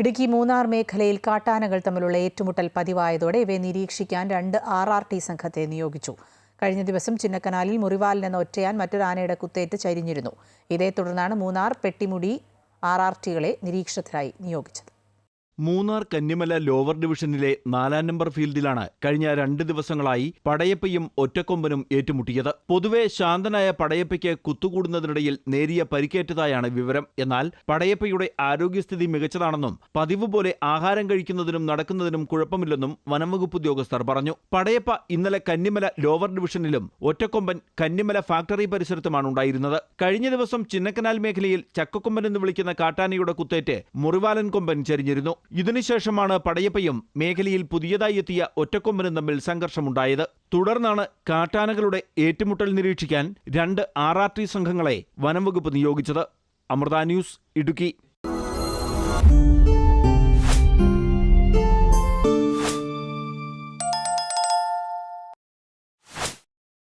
ഇടുക്കി മൂന്നാർ മേഖലയിൽ കാട്ടാനകൾ തമ്മിലുള്ള ഏറ്റുമുട്ടൽ പതിവായതോടെ ഇവയെ നിരീക്ഷിക്കാൻ രണ്ട് ആർ ആർ ടി സംഘത്തെ നിയോഗിച്ചു. കഴിഞ്ഞ ദിവസം ചിന്നക്കനാലിൽ മുറിവാലിൽ നിന്ന് ഒറ്റയാൻ മറ്റൊരു ആനയുടെ കുത്തേറ്റ് ചരിഞ്ഞിരുന്നു. ഇതേ തുടർന്നാണ് മൂന്നാർ പെട്ടിമുടി ആർ ആർ ടികളെ നിരീക്ഷണത്തിനായി നിയോഗിച്ചത്. മൂന്നാർ കന്നിമല ലോവർ ഡിവിഷനിലെ നാലാം നമ്പർ ഫീൽഡിലാണ് കഴിഞ്ഞ രണ്ട് ദിവസങ്ങളായി പടയപ്പയും ഒറ്റക്കൊമ്പനും ഏറ്റുമുട്ടിയത്. പൊതുവെ ശാന്തനായ പടയപ്പയ്ക്ക് കുത്തുകൂടുന്നതിനിടയിൽ നേരിയ പരിക്കേറ്റതായാണ് വിവരം. എന്നാൽ പടയപ്പയുടെ ആരോഗ്യസ്ഥിതി മികച്ചതാണെന്നും പതിവ് പോലെ ആഹാരം കഴിക്കുന്നതിനും നടക്കുന്നതിനും കുഴപ്പമില്ലെന്നും വനംവകുപ്പ് ഉദ്യോഗസ്ഥർ പറഞ്ഞു. പടയപ്പ ഇന്നലെ കന്നിമല ലോവർ ഡിവിഷനിലും ഒറ്റക്കൊമ്പൻ കന്നിമല ഫാക്ടറി പരിസരത്തുമാണ് ഉണ്ടായിരുന്നത്. കഴിഞ്ഞ ദിവസം ചിന്നക്കനാൽ മേഖലയിൽ ചക്കക്കൊമ്പൻ എന്ന് വിളിക്കുന്ന കാട്ടാനയുടെ കുത്തേറ്റ് മുറിവാലൻ കൊമ്പൻ ചരിഞ്ഞിരുന്നു. ഇതിനുശേഷമാണ് പടയപ്പയും മേഖലയിൽ പുതിയതായി എത്തിയ ഒറ്റക്കൊമ്പനും തമ്മിൽ സംഘർഷമുണ്ടായത്. തുടർന്നാണ് കാട്ടാനകളുടെ ഏറ്റുമുട്ടൽ നിരീക്ഷിക്കാൻ രണ്ട് ആർ ആർ ടി സംഘങ്ങളെ വനംവകുപ്പ് നിയോഗിച്ചത്. അമൃത ന്യൂസ് ഇടുക്കി.